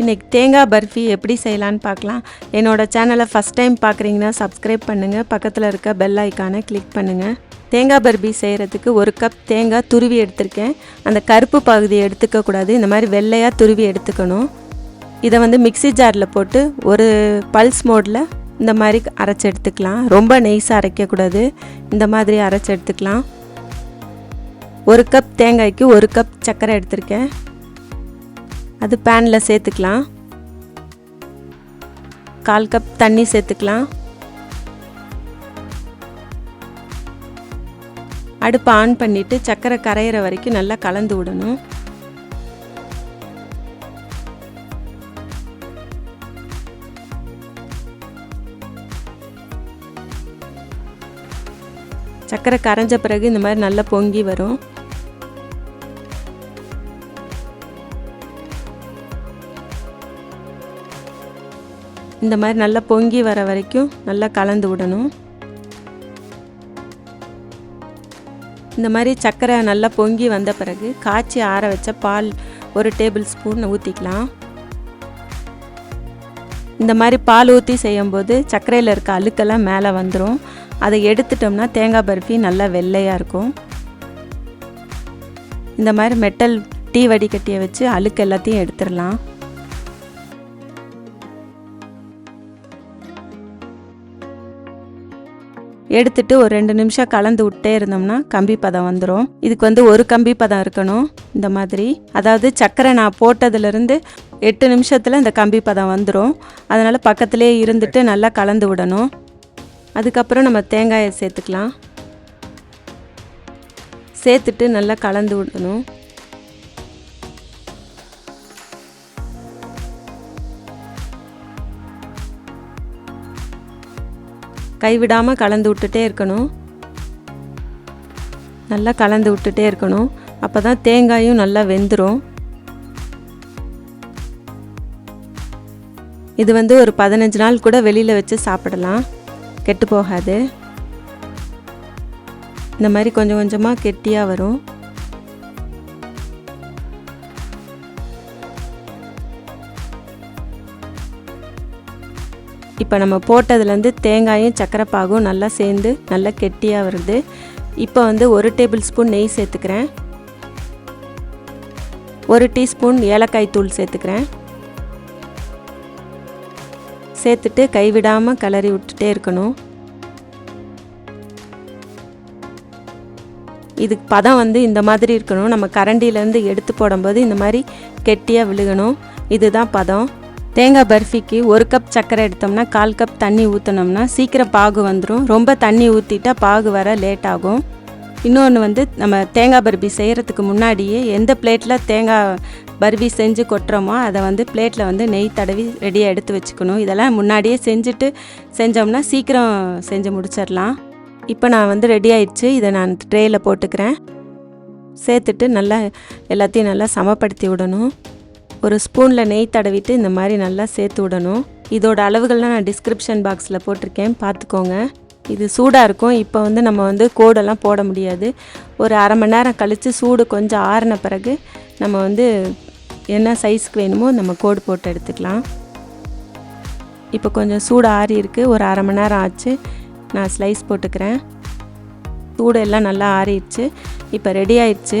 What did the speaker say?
இன்றைக்கி தேங்காய் பர்ஃபி எப்படி செய்யலான்னு பார்க்கலாம். என்னோடய சேனலை ஃபஸ்ட் டைம் பார்க்குறீங்கன்னா சப்ஸ்கிரைப் பண்ணுங்கள் பக்கத்தில் இருக்க பெல் ஐக்கானை கிளிக் பண்ணுங்கள் தேங்காய் பர்பி செய்கிறதுக்கு ஒரு கப் தேங்காய் துருவி எடுத்திருக்கேன். அந்த கருப்பு பகுதியை எடுத்துக்கக்கூடாது இந்த மாதிரி வெள்ளையாக துருவி எடுத்துக்கணும். இதை வந்து மிக்ஸி ஜாரில் போட்டு ஒரு பல்ஸ் மோடில் இந்த மாதிரி அரைச்சி எடுத்துக்கலாம். ரொம்ப நெய்ஸாக அரைக்கக்கூடாது. இந்த மாதிரி அரைச்சி எடுத்துக்கலாம். ஒரு கப் தேங்காய்க்கு ஒரு கப் சர்க்கரை எடுத்திருக்கேன். அது பேனில் சேர்த்துக்கலாம். கால் கப் தண்ணி சேர்த்துக்கலாம். அடுப்பை ஆன் பண்ணிவிட்டு சர்க்கரை கரையிற வரைக்கும் நல்லா கலந்து விடணும். சர்க்கரை கரைஞ்ச பிறகு இந்த மாதிரி நல்லா பொங்கி வரும். இந்த மாதிரி நல்லா பொங்கி வர வரைக்கும் நல்லா கலந்து விடணும். இந்த மாதிரி சர்க்கரை நல்லா பொங்கி வந்த பிறகு காய்ச்சி ஆற வச்ச பால் ஒரு டேபிள் ஸ்பூன் ஊற்றிக்கலாம் இந்த மாதிரி பால் ஊற்றி செய்யும்போது சர்க்கரையில் இருக்க அழுக்கெல்லாம் மேலே வந்துடும் அதை எடுத்துட்டோம்னா தேங்காய் பர்ஃபி நல்லா வெள்ளையாக இருக்கும். இந்த மாதிரி மெட்டல் டீ வடிகட்டியை வச்சு அழுக்கு எல்லாத்தையும் எடுத்துடலாம். எடுத்துட்டு ஒரு ரெண்டு நிமிஷம் கலந்து விட்டே இருந்தோம்னா கம்பி பதம் வந்துடும் இதுக்கு வந்து ஒரு கம்பி பதம் இருக்கணும். இந்த மாதிரி. அதாவது சர்க்கரை நான் போட்டதுலேருந்து எட்டு நிமிஷத்தில் இந்த கம்பி பதம் வந்துடும் அதனால் பக்கத்துலேயே இருந்துட்டு நல்லா கலந்து விடணும். அதுக்கப்புறம் நம்ம தேங்காயை சேர்த்துக்கலாம். சேர்த்துட்டு நல்லா கலந்து விடணும். கைவிடாமல் கலந்து விட்டுட்டே இருக்கணும். நல்லா கலந்து விட்டுட்டே இருக்கணும். அப்போ தான் தேங்காயும் நல்லா வெந்துடும் இது வந்து ஒரு பதினஞ்சு நாள் கூட வெளியில் வச்சு சாப்பிடலாம். கெட்டு போகாது. இந்த மாதிரி கொஞ்சம் கொஞ்சமாக கெட்டியாக வரும். இப்போ நம்ம போட்டதுலேருந்து தேங்காயும் சக்கரை பாகும் நல்லா சேர்ந்து நல்லா கெட்டியாக வருது. இப்போ வந்து ஒரு டேபிள் ஸ்பூன் நெய் சேர்த்துக்கிறேன். ஒரு டீஸ்பூன் ஏலக்காய் தூள் சேர்த்துக்கிறேன். சேர்த்துட்டு கைவிடாமல் கிளறி விட்டுட்டே இருக்கணும். இதுக்கு பதம் வந்து இந்த மாதிரி இருக்கணும். நம்ம கரண்டியிலேருந்து எடுத்து போடும்போது இந்த மாதிரி கெட்டியாக விழுகணும். இதுதான் பதம். தேங்காய் பர்ஃபிக்கு ஒரு கப் சர்க்கரை எடுத்தோம்னா கால் கப் தண்ணி ஊற்றினோம்னா சீக்கிரம் பாகு வந்துடும் ரொம்ப தண்ணி ஊற்றிட்டா பாகு வர லேட் ஆகும். இன்னொன்று வந்து நம்ம தேங்காய் பர்பி செய்கிறதுக்கு முன்னாடியே எந்த பிளேட்டில் தேங்காய் பர்பி செஞ்சு கொட்டுறோமோ அதை வந்து பிளேட்டில் வந்து நெய் தடவி ரெடியாக எடுத்து வச்சுக்கணும். இதெல்லாம் முன்னாடியே செஞ்சுட்டு செஞ்சோம்னா சீக்கிரம் செஞ்சு முடிச்சிடலாம். இப்போ நான் வந்து ரெடி ஆயிடுச்சு. இதை நான் ட்ரேயில் போட்டுக்கிறேன். சேர்த்துட்டு நல்லா எல்லாத்தையும் நல்லா சமப்படுத்தி விடணும். ஒரு ஸ்பூனில் நெய் தடவிட்டு இந்த மாதிரி நல்லா சேர்த்து விடணும். இதோட அளவுகள்லாம் நான் டிஸ்கிரிப்ஷன் பாக்ஸில் போட்டிருக்கேன். பார்த்துக்கோங்க. இது சூடாக இருக்கும். இப்போ வந்து நம்ம வந்து கோடெல்லாம் போட முடியாது. ஒரு அரை மணி நேரம் கழித்து சூடு கொஞ்சம் ஆறின பிறகு நம்ம வந்து என்ன சைஸ்க்கு வேணுமோ நம்ம கோடு போட்டு எடுத்துக்கலாம். இப்போ கொஞ்சம் சூடு ஆறி இருக்குது ஒரு அரை மணி நேரம் ஆச்சு. நான் ஸ்லைஸ் போட்டுக்கிறேன். சூடு எல்லாம் நல்லா ஆறிடுச்சு. இப்போ ரெடி ஆயிடுச்சு.